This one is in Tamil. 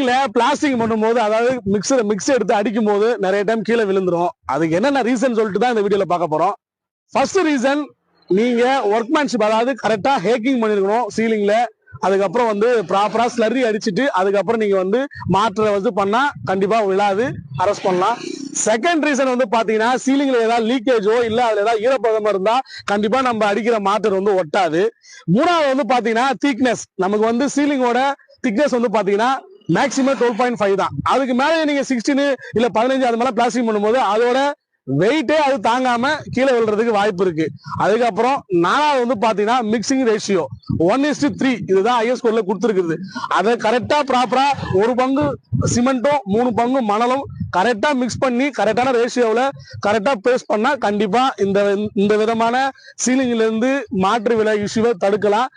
சீலிங்ல பிளாஸ்டிக் பண்ணும்போது அதாவது மிக்சர் மிக்ஸ் எடுத்து அடிக்கும் போது நிறைய டைம் கீழே விழுந்துரும். அதுக்கு என்னென்ன ரீசன் சொல்லிட்டு தான் இந்த வீடியோல பார்க்க போறோம். ஃபர்ஸ்ட் ரீசன் நீங்க ஒர்க்மேன்ஷிப் அதாவது கரெக்டா ஹேக்கிங் பண்ணிருக்கணும் சீலிங்ல அதுக்கப்புறம் வந்து ப்ராப்பரா ஸ்லரி அடிச்சுட்டு அதுக்கப்புறம் நீங்க வந்து மாற்ற வந்து பண்ணா கண்டிப்பா விழாது அரெஸ்ட் பண்ணலாம். செகண்ட் ரீசன் வந்து பாத்தீங்கன்னா சீலிங்ல ஏதாவது லீக்கேஜோ இல்ல அதுல ஏதாவது ஈரப்பதமா இருந்தா கண்டிப்பா நம்ம அடிக்கிற மாற்று வந்து ஒட்டாது. மூணாவது வந்து பாத்தீங்கன்னா திக்னஸ் நமக்கு வந்து சீலிங்கோட திக்னஸ் வந்து பாத்தீங்கன்னா மேக்ஸிமம் டுவெல் பாயிண்ட் ஃபைவ் தான். அதுக்கு மேலே நீங்க சிக்ஸ்டீன் இல்ல பதினஞ்சு அது மேல பிளாஸ்டிக் பண்ணும்போது அதோட வெயிட்டே அது தாங்காம கீழே விழுறதுக்கு வாய்ப்பு இருக்கு. அதுக்கப்புறம் நாலாவது வந்து பாத்தீங்கன்னா mixing ratio one is to three IS கோட்ல கொடுத்துருக்குது அதை கரெக்டா ப்ராப்பரா ஒரு பங்கு சிமெண்ட்டும் மூணு பங்கு மணலும் கரெக்டா மிக்ஸ் பண்ணி கரெக்டான ரேஷியோவில் கரெக்டா பேஸ் பண்ணா கண்டிப்பா இந்த இந்த விதமான சீலிங்ல இருந்து மாற்று விலை இஷ்யூவை தடுக்கலாம்.